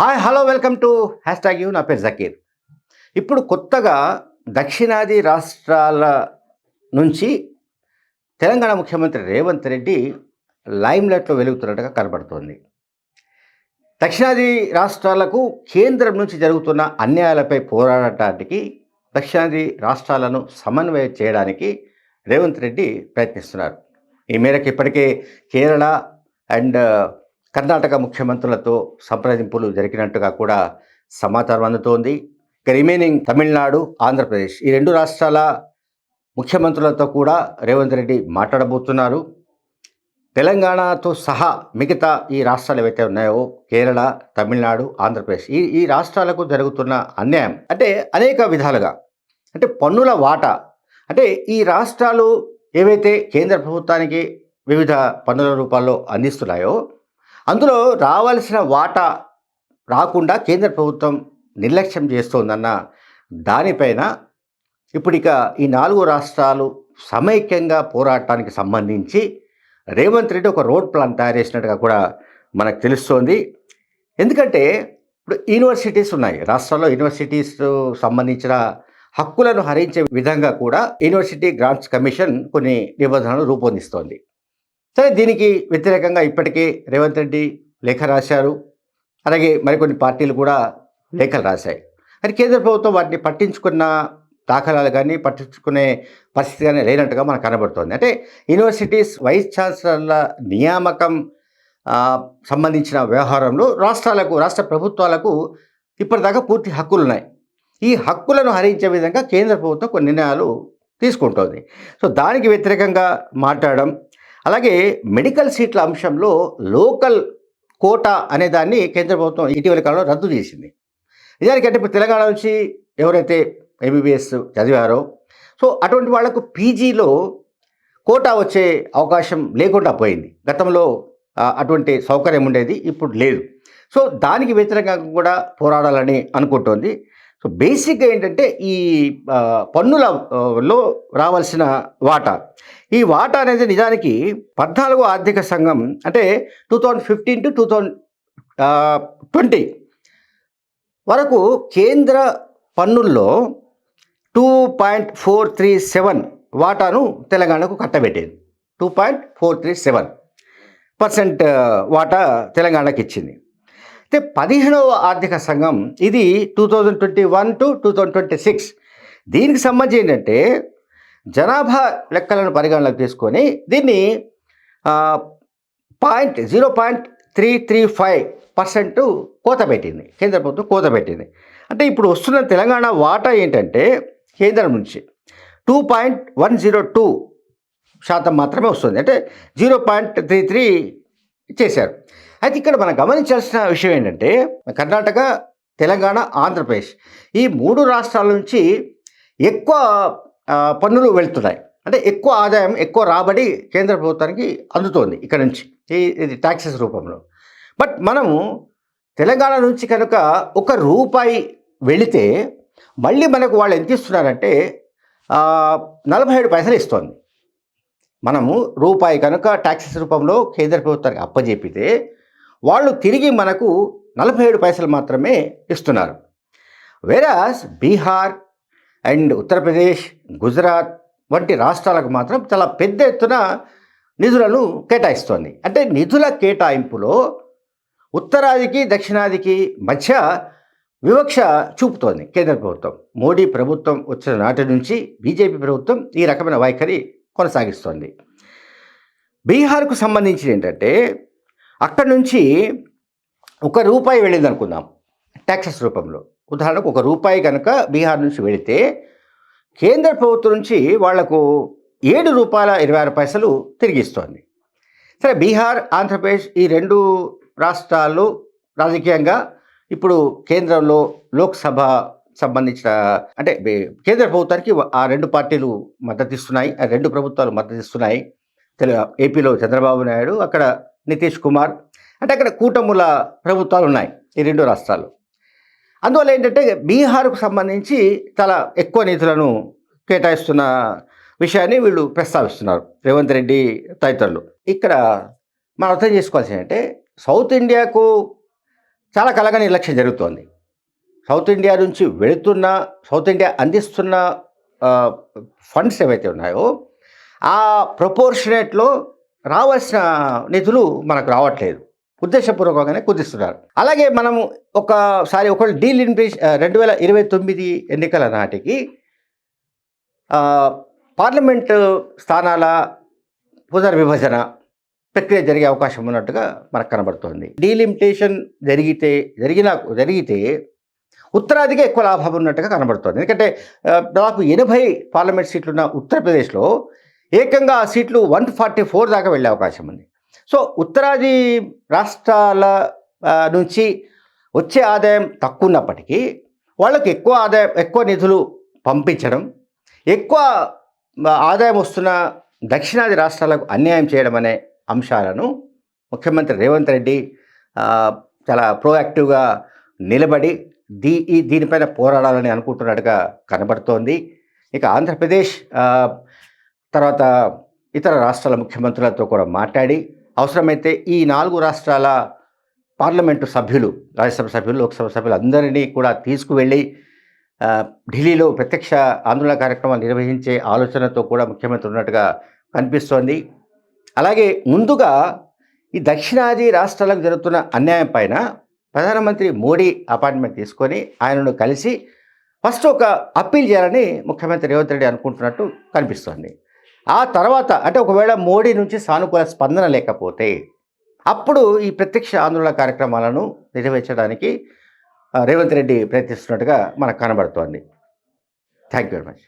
Hi hello welcome to hashtag you. నా పేరు జకీర్. ఇప్పుడు కొత్తగా దక్షిణాది రాష్ట్రాల నుంచి తెలంగాణ ముఖ్యమంత్రి రేవంత్ రెడ్డి లైమ్లైట్లో వెలుగుతున్నట్టుగా కనబడుతోంది. దక్షిణాది రాష్ట్రాలకు కేంద్రం నుంచి జరుగుతున్న అన్యాయాలపై పోరాడటానికి దక్షిణాది రాష్ట్రాలను సమన్వయం చేయడానికి రేవంత్ రెడ్డి ప్రయత్నిస్తున్నారు. ఈ మేరకు ఇప్పటికే కేరళ అండ్ కర్ణాటక ముఖ్యమంత్రులతో సంప్రదింపులు జరిగినట్టుగా కూడా సమాచారం అందుతోంది. ఇక రిమైనింగ్ తమిళనాడు ఆంధ్రప్రదేశ్ ఈ రెండు రాష్ట్రాల ముఖ్యమంత్రులతో కూడా రేవంత్ రెడ్డి మాట్లాడబోతున్నారు. తెలంగాణతో సహా మిగతా ఈ రాష్ట్రాలు ఏవైతే ఉన్నాయో కేరళ తమిళనాడు ఆంధ్రప్రదేశ్ ఈ ఈ రాష్ట్రాలకు జరుగుతున్న అన్యాయం అంటే అనేక విధాలుగా అంటే పన్నుల వాటా అంటే ఈ రాష్ట్రాలు ఏవైతే కేంద్ర ప్రభుత్వానికి వివిధ పన్నుల రూపాల్లో అందిస్తున్నాయో అందులో రావాల్సిన వాటా రాకుండా కేంద్ర ప్రభుత్వం నిర్లక్ష్యం చేస్తోందన్న దానిపైన ఇప్పుడిక ఈ నాలుగు రాష్ట్రాలు సమైక్యంగా పోరాటానికి సంబంధించి రేవంత్ రెడ్డి ఒక రోడ్ ప్లాన్ తయారు చేసినట్టుగా కూడా మనకు తెలుస్తోంది. ఎందుకంటే ఇప్పుడు యూనివర్సిటీస్ ఉన్నాయి. రాష్ట్రాల్లో యూనివర్సిటీస్ సంబంధించిన హక్కులను హరించే విధంగా కూడా యూనివర్సిటీ గ్రాంట్స్ కమిషన్ కొన్ని నిబంధనలు రూపొందిస్తోంది. సరే దీనికి వ్యతిరేకంగా ఇప్పటికే రేవంత్ రెడ్డి లేఖ రాశారు. అలాగే మరికొన్ని పార్టీలు కూడా లేఖలు రాశాయి. అది కేంద్ర ప్రభుత్వం వాటిని పట్టించుకున్న దాఖలాలు కానీ పట్టించుకునే పరిస్థితి కానీ లేనట్టుగా మనకు కనబడుతోంది. అంటే యూనివర్సిటీస్ వైస్ ఛాన్సలర్ల నియామకం సంబంధించిన వ్యవహారంలో రాష్ట్రాలకు రాష్ట్ర ప్రభుత్వాలకు ఇప్పటిదాకా పూర్తి హక్కులు ఉన్నాయి ఈ హక్కులను హరించే విధంగా కేంద్ర ప్రభుత్వం కొన్ని నిర్ణయాలు తీసుకుంటోంది. సో దానికి వ్యతిరేకంగా మాట్లాడడం అలాగే మెడికల్ సీట్ల అంశంలో లోకల్ కోటా అనే దాన్ని కేంద్ర ప్రభుత్వం ఇటీవల కాలంలో రద్దు చేసింది. నిజానికంటే ఇప్పుడు తెలంగాణ నుంచి ఎవరైతే ఎంబీబీఎస్ చదివారో సో అటువంటి వాళ్ళకు పీజీలో కోటా వచ్చే అవకాశం లేకుండా పోయింది. గతంలో అటువంటి సౌకర్యం ఉండేది ఇప్పుడు లేదు. సో దానికి వ్యతిరేకంగా కూడా పోరాడాలని అనుకుంటోంది. సో బేసిక్గా ఏంటంటే ఈ పన్నుల లో రావాల్సిన వాటా. ఈ వాటా అనేది నిజానికి పద్నాలుగో ఆర్థిక సంఘం అంటే two thousand fifteen to two thousand twenty వరకు కేంద్ర పన్నుల్లో two point four three seven వాటాను తెలంగాణకు కట్టబెట్టింది. Two point four three seven percent వాటా తెలంగాణకి ఇచ్చింది. అయితే పదిహేనవ ఆర్థిక సంఘం ఇది two thousand twenty one to two thousand twenty six. దీనికి సంబంధించి ఏంటంటే జనాభా లెక్కలను పరిగణలోకి తీసుకొని దీన్ని point zero point three three five percent కోత పెట్టింది. కేంద్ర ప్రభుత్వం కోత పెట్టింది. అంటే ఇప్పుడు వస్తున్న తెలంగాణ వాటా ఏంటంటే కేంద్రం నుంచి two point one zero two శాతం మాత్రమే వస్తుంది. అంటే జీరో పాయింట్ త్రీ త్రీ చేశారు. అయితే ఇక్కడ మనం గమనించాల్సిన విషయం ఏంటంటే కర్ణాటక తెలంగాణ ఆంధ్రప్రదేశ్ ఈ మూడు రాష్ట్రాల నుంచి ఎక్కువ పన్నులు వెళ్తున్నాయి. అంటే ఎక్కువ ఆదాయం ఎక్కువ రాబడి కేంద్ర ప్రభుత్వానికి అందుతోంది ఇక్కడ నుంచి. ఈ ఇది ట్యాక్సెస్ రూపంలో. బట్ మనము తెలంగాణ నుంచి కనుక ఒక రూపాయి వెళితే మళ్ళీ మనకు వాళ్ళు ఎంత ఇస్తున్నారంటే నలభై ఏడు పైసలు ఇస్తోంది. మనము రూపాయి కనుక ట్యాక్సెస్ రూపంలో కేంద్ర ప్రభుత్వానికి అప్పజెపితే వాళ్ళు తిరిగి మనకు నలభై ఏడు పైసలు మాత్రమే ఇస్తున్నారు. వేరాస్ బీహార్ అండ్ ఉత్తరప్రదేశ్ గుజరాత్ వంటి రాష్ట్రాలకు మాత్రం చాలా పెద్ద ఎత్తున నిధులను కేటాయిస్తోంది. అంటే నిధుల కేటాయింపులో ఉత్తరాదికి దక్షిణాదికి మధ్య వివక్ష చూపుతోంది కేంద్ర ప్రభుత్వం. మోడీ ప్రభుత్వం వచ్చిన నాటి నుంచి బీజేపీ ప్రభుత్వం ఈ రకమైన వైఖరి కొనసాగిస్తోంది. బీహార్కు సంబంధించి ఏంటంటే అక్కడి నుంచి ఒక రూపాయి వెళ్ళింది అనుకుందాం ట్యాక్సెస్ రూపంలో. ఉదాహరణకు ఒక రూపాయి కనుక బీహార్ నుంచి వెళితే కేంద్ర ప్రభుత్వం నుంచి వాళ్ళకు ఏడు రూపాయల ఇరవై ఆరు పైసలు తిరిగి ఇస్తోంది. సరే బీహార్ ఆంధ్రప్రదేశ్ ఈ రెండు రాష్ట్రాలు రాజకీయంగా ఇప్పుడు కేంద్రంలో లోక్సభ సంబంధించిన అంటే కేంద్ర ప్రభుత్వానికి ఆ రెండు పార్టీలు మద్దతు ఇస్తున్నాయి ఆ రెండు ప్రభుత్వాలు మద్దతు ఇస్తున్నాయి తెలు ఏపీలో చంద్రబాబు నాయుడు అక్కడ నితీష్ కుమార్. అంటే అక్కడ కూటముల ప్రభుత్వాలు ఉన్నాయి ఈ రెండు రాష్ట్రాలు. అందువల్ల ఏంటంటే బీహార్కు సంబంధించి చాలా ఎక్కువ నిధులను కేటాయిస్తున్న విషయాన్ని వీళ్ళు ప్రస్తావిస్తున్నారు రేవంత్ రెడ్డి తదితరులు. ఇక్కడ మనం అర్థం చేసుకోవాల్సింది అంటే సౌత్ ఇండియాకు చాలా కలగా నిర్లక్ష్యం జరుగుతోంది. సౌత్ ఇండియా నుంచి వెళుతున్న సౌత్ ఇండియా అందిస్తున్న ఫండ్స్ ఏవైతే ఉన్నాయో ఆ ప్రపోర్షనేట్లో రావాల్సిన నిధులు మనకు రావట్లేదు. ఉద్దేశపూర్వకంగానే కుదిస్తున్నారు. అలాగే మనం ఒకసారి ఒకళ్ళు డీల్ రెండు వేల ఇరవై తొమ్మిది ఎన్నికల నాటికి పార్లమెంటు స్థానాల పునర్విభజన ప్రక్రియ జరిగే అవకాశం ఉన్నట్టుగా మనకు కనబడుతోంది. డీలిమిటేషన్ జరిగితే జరిగిన జరిగితే ఉత్తరాదికి ఎక్కువ లాభం ఉన్నట్టుగా కనబడుతోంది. ఎందుకంటే దాదాపు ఎనభై పార్లమెంట్ సీట్లు ఉన్న ఉత్తరప్రదేశ్లో ఏకంగా ఆ సీట్లు వన్ ఫార్టీ ఫోర్ దాకా వెళ్ళే అవకాశం ఉంది. సో ఉత్తరాది రాష్ట్రాల నుంచి వచ్చే ఆదాయం తక్కువ ఉన్నప్పటికీ వాళ్ళకి ఎక్కువ ఆదాయం ఎక్కువ నిధులు పంపించడం ఎక్కువ ఆదాయం వస్తున్న దక్షిణాది రాష్ట్రాలకు అన్యాయం చేయడం అనే అంశాలను ముఖ్యమంత్రి రేవంత్ రెడ్డి చాలా ప్రోయాక్టివ్గా నిలబడి దీ ఈ దీనిపైన పోరాడాలని అనుకుంటున్నట్టుగా కనబడుతోంది. ఇక ఆంధ్రప్రదేశ్ తర్వాత ఇతర రాష్ట్రాల ముఖ్యమంత్రులతో కూడా మాట్లాడి అవసరమైతే ఈ నాలుగు రాష్ట్రాల పార్లమెంటు సభ్యులు రాజ్యసభ సభ్యులు లోక్సభ సభ్యులు అందరినీ కూడా తీసుకువెళ్ళి ఢిల్లీలో ప్రత్యక్ష ఆందోళన కార్యక్రమాలు నిర్వహించే ఆలోచనతో కూడా ముఖ్యమంత్రి ఉన్నట్టుగా కనిపిస్తోంది. అలాగే ముందుగా ఈ దక్షిణాది రాష్ట్రాలకు జరుగుతున్న అన్యాయం పైన ప్రధానమంత్రి మోడీ అపాయింట్మెంట్ తీసుకొని ఆయనను కలిసి ఫస్ట్ ఒక అప్పీల్ చేయాలని ముఖ్యమంత్రి రేవంత్ రెడ్డి అనుకుంటున్నట్టు కనిపిస్తోంది. ఆ తర్వాత అంటే ఒకవేళ మోడీ నుంచి సానుకూల స్పందన లేకపోతే అప్పుడు ఈ ప్రత్యక్ష ఆందోళన కార్యక్రమాలను నిర్వహించడానికి రేవంత్ రెడ్డి ప్రయత్నిస్తున్నట్టుగా మనకు కనబడుతోంది. Thank you very much